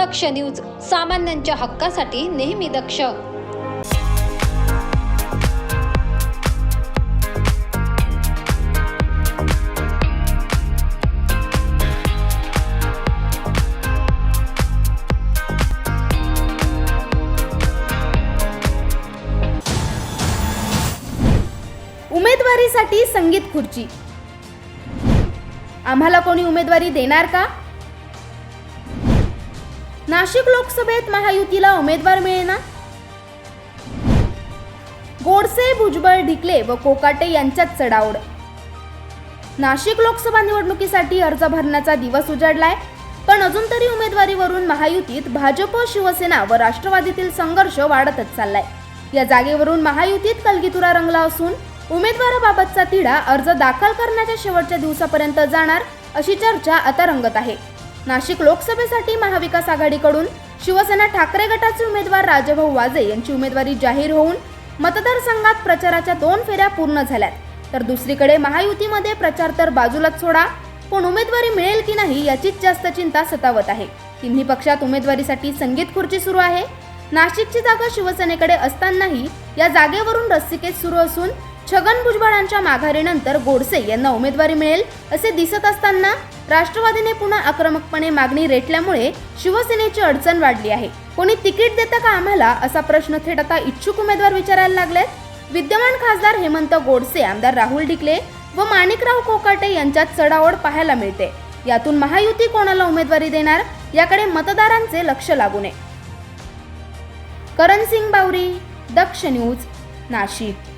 दक्ष news सामान्यांच्या हक्कासाठी नेहमी दक्ष. उमेदवारीसाठी संगीत खुर्ची. आम्हाला कोणी उमेदवारी देणार का? नाशिक लोकसभेत महायुतीला उमेदवार मिळेना गोडसे भुजबळ ढिकले व कोकाटे यांच्यात चढाओढ. नाशिक लोकसभा निवडणुकीसाठी अर्ज भरण्याचा दिवस उजाडलाय. पण अजून तरी उमेदवारीवरून महायुतीत भाजप शिवसेना व राष्ट्रवादीतील संघर्ष वाढतच चाललाय. या जागेवरून महायुतीत कलगीतुरा रंगला असून उमेदवाराबाबतचा तिढा अर्ज दाखल करण्याच्या शेवटच्या दिवसापर्यंत जाणार अशी चर्चा आता रंगत आहे. नाशिक लोकसभेसाठी महाविकास आघाडीकडून शिवसेना ठाकरे गटाचे उमेदवार राजभाऊ वाजे यांची उमेदवारी जाहीर होऊन मतदारसंघात प्रचाराच्या दोन फेऱ्या पूर्ण झाल्यात. तर दुसरीकडे महायुतीमध्ये प्रचार तर बाजूलाच सोडा पण उमेदवारी मिळेल की नाही याचीच जास्त चिंता सतावत आहे. तिन्ही पक्षात उमेदवारीसाठी संगीत खुर्ची सुरू आहे. नाशिकची जागा शिवसेनेकडे असतानाही या जागेवरून रस्सिकेत सुरू असून छगन भुजबळांच्या माघारीनंतर गोडसे यांना उमेदवारी मिळेल असे दिसत असताना राष्ट्रवादीने पुन्हा आक्रमकपणे मागणी रेटल्यामुळे शिवसेनेची अडचण वाढली आहे. कोणी तिकीट देतं का आम्हाला असा प्रश्न थेट आता इच्छुक उमेदवार विचारायला लागलेत. विद्यमान खासदार हेमंत गोडसे आमदार राहुल ढिकले व माणिकराव कोकाटे यांच्यात चढाओढ पाहायला मिळते. यातून महायुती कोणाला उमेदवारी देणार? याकडे मतदारांचे लक्ष लागू नये करण सिंग बावरी दक्ष न्यूज नाशिक.